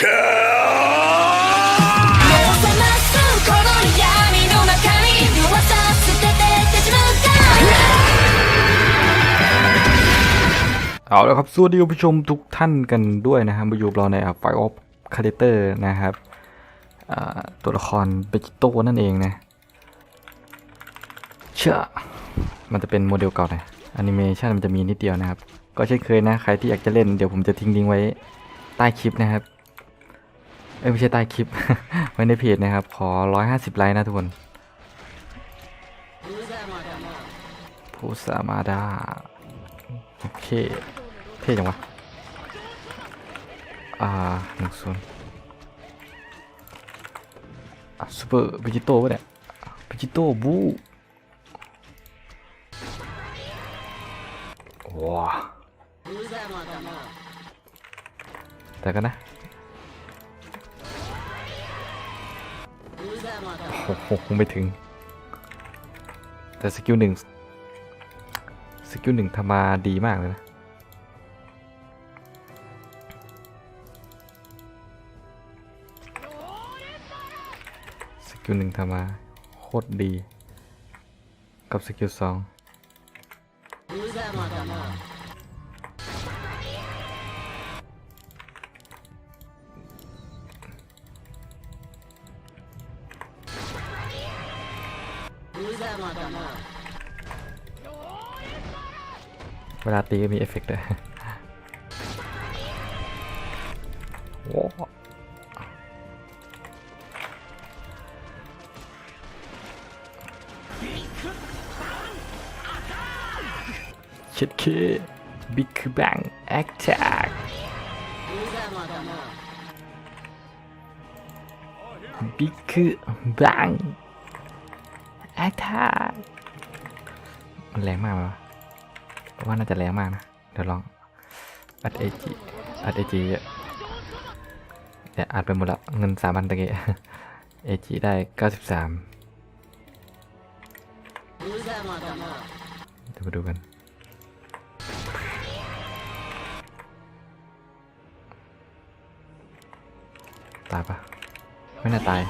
เอาแล้วครับสวัสดีผู้ชมทุกท่านกันด้วยนะครับมาอยู่กับเราในไฟออฟคาเลเตอร์นะครับตัวละครเบจิโต้นั่นเองนะเชื่อมันจะเป็นโมเดลเก่านะแอนิเมชันมันจะมีนิดเดียวนะครับ ก็เช่นเคยนะ ใครที่อยากจะเล่นเดี๋ยวผมจะทิ้งลิงก์ไว้ใต้คลิปนะครับ เอ้ยไม่ใช่ใต้คลิป ไว้ในเพจนะครับ ขอ 150 ไลค์นะทุกคนผู้สามาดาโอเค เท่จังวะ อ่าหนึ่งศูนย์อะซูเปอร์เบจิโต้ปะเนี่ยเบจิโต้บูว้าแต่กันนะ โอ้โหคงไม่ถึง แต่สกิลหนึ่งสกิลหนึ่งทำมาดีมากเลยนะสกิลหนึ่งทำมาโคตรดี กับสกิลสอง เวลาตีก็มีเอฟเฟกต์ด้วยโอ้ชิดเคบิ๊กแบงแอคแท็กบิ๊กแบง แอคแท็กมันแรงมากไหมวะว่าน่าจะแรงมากนะ เดี๋ยวลองอัดเอจีอัดเอจีแต่อัดไปหมดละเงินสามพันตะกียเอจีได้เก้าสิบสามเดี๋ยวมาดูกันตายปะไม่น่าตาย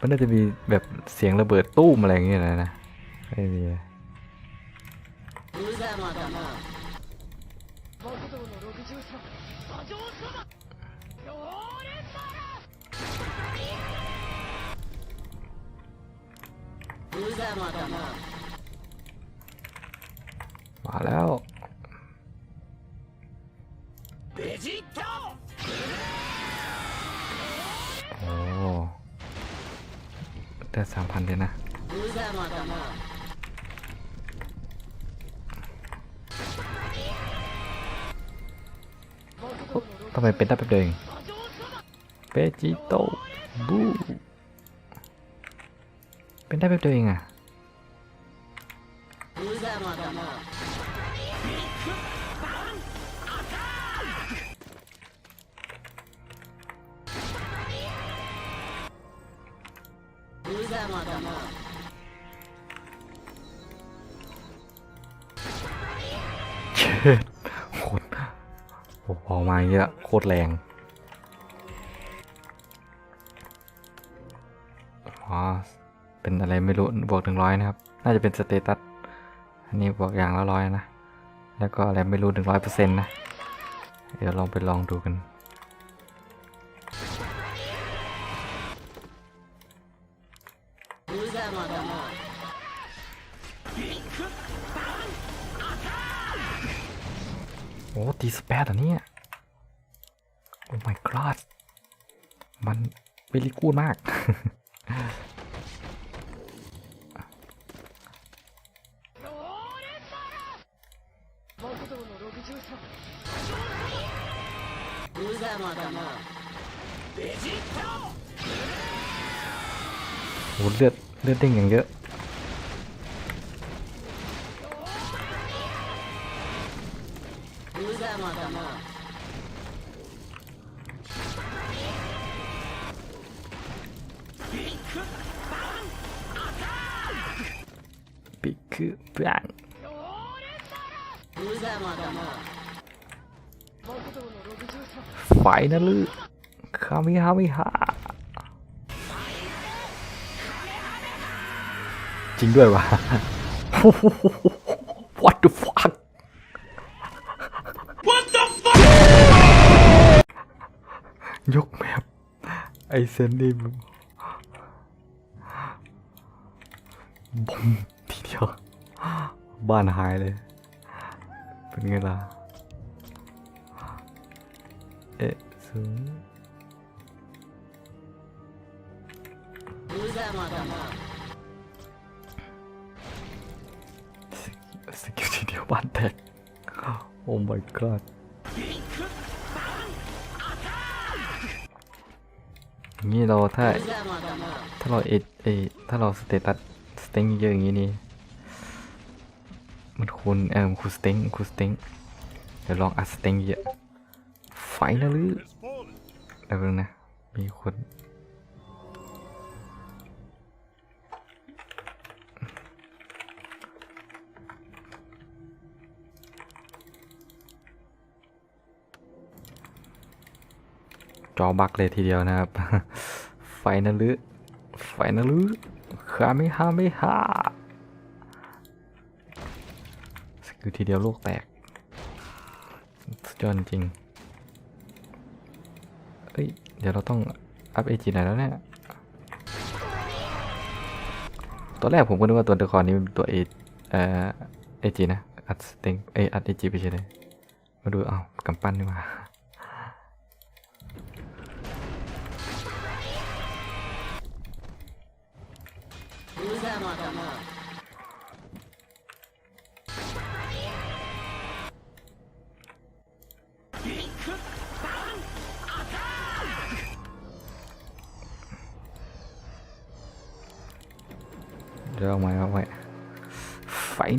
มันน่าจะมีแบบเสียงระเบิดตู้มอะไรอย่างเงี้ยนะนะไม่มีมาแล้ว ได้สามพันเลยนะทำไมเป็นได้แป๊บเดียวเองเปจิโตบูเป็นได้แป๊บเดียวเองอะ เชิดโคตรโอ้โหออกมาอย่างเงี้ยโคตรแรงอ๋อเป็นอะไรไม่รู้บวกหนึ่งร้อยนะครับ น่าจะเป็นสเตตัส อันนี้บวกอย่างละร้อยนะ แล้วก็อะไรไม่รู้หนึ่งร้อยเปอร์เซ็นต์นะ เดี๋ยวลองไปลองดูกัน อ้ตีสเปดอันนี้โอ้ my god มันเวลิกูดมาก โอ้เลือด เลือดเด้งอย่างเยอะ คือเพื่อนไฟนะลูกคามิฮามิฮาจริงด้วยวะ What the fuck What the fuck ยกแมพไอเซนนี่บอมทีเดียว บ้านหายเลย เป็นไงล่ะ เอ๊ะสูงสกิลทีเดียวบ้านแตก โอ้ my god นี่เราถ้าถ้าเราเอเอถ้าเราสเตตัสสเต็งเยอะอย่างนี้นี่ มันคูณเออคูณสเต็งคูณสเต็งเดี๋ยวลองอัดสเต็งเยอะไฟนะลือแล้วนึนะ มีคนจอบักเลยทีเดียวนะครับ ไฟนะลือไฟนะลือขาไม่ฮาไม่ฮา สกิลทีเดียวโลกแตกสุดยอดจริงเอ้ย เดี๋ยวเราต้องอัพเอจีหน่อยแล้วเนี่ยตอนแรกผมก็นึกว่าตัวละครนี้เป็นตัวเอเอ่อเอจีนะ อัดสเต็งเออัดเอจีไปเฉยเลยมาดูเอากำปั้นดีกว่า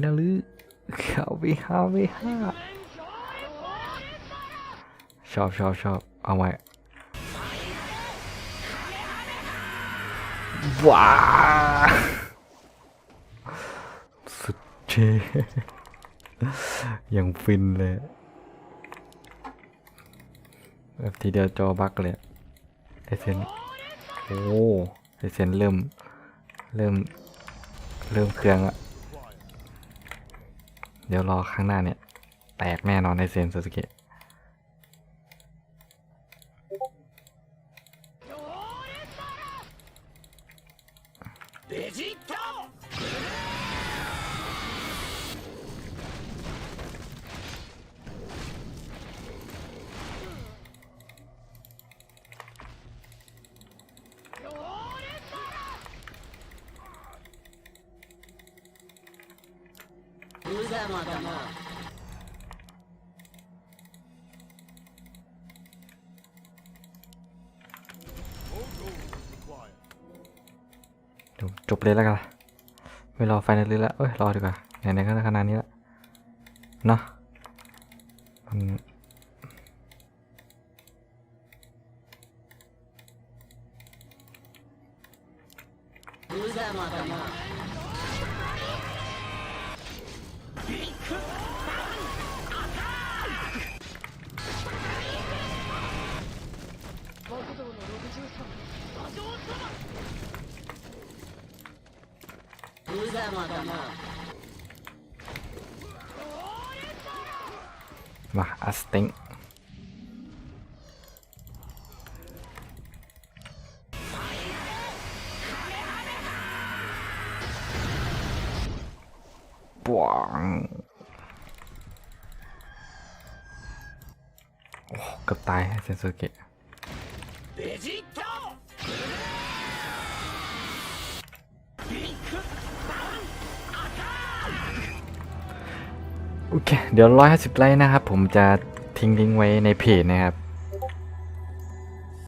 นะลือเข้าไปห้าไปห้าชอบชอบชอบเอาไว้ว้าสุดเจยังฟินเลยแบบทีเดียวจอบักเลยไอเซนโอ้ไอเซนเริ่ม เริ่ม เริ่มเครื่องอะ เดี๋ยวรอข้างหน้าเนี่ย แตกแน่นอนในเซนซูซูเกะ まだなจบเลยแล้วกันไม่รอไฟนอลเลยละเอ้ยรอดีกว่าไหนๆก็ขนาดนี้ละเนาะมัน มาอัสเต็งปวงโอ้เกือบตายเซนซูเกะ โอเค เดี๋ยวร้อยห้าสิบไลค์นะครับ ผมจะทิ้งลิงก์ไว้ในเพจนะครับ